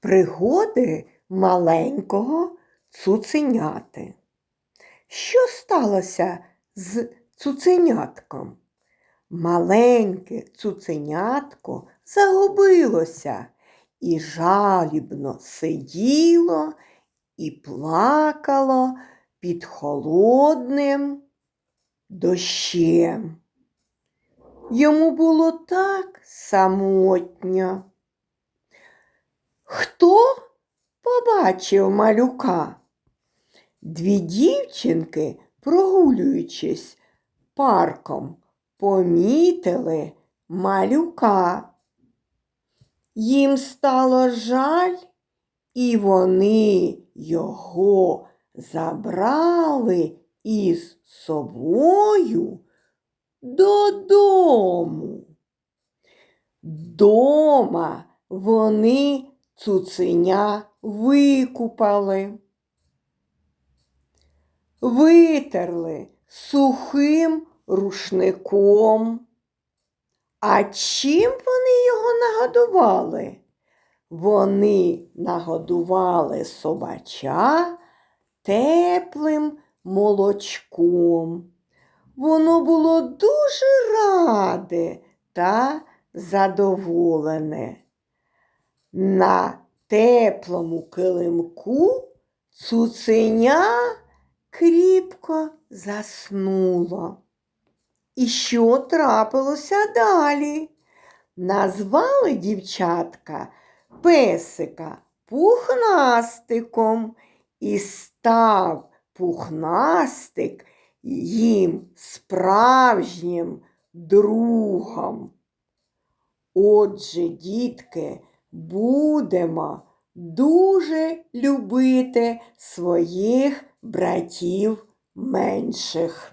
Пригоди маленького цуценяти. Що сталося з цуценятком? Маленьке цуценятко загубилося і жалібно сиділо і плакало під холодним дощем. Йому було так самотньо. Хто побачив малюка? Дві дівчинки, прогулюючись парком, помітили малюка. Їм стало жаль, і вони його забрали із собою додому. Дома вони цуценя викупали, витерли сухим рушником. А чим вони його нагодували? Вони нагодували собача теплим молочком. Воно було дуже раде та задоволене. На теплому килимку цуценя кріпко заснуло. І що трапилося далі? Назвали дівчатка песика пухнастиком і став пухнастик їм справжнім другом. Отже, дітки, будемо дуже любити своїх братів менших.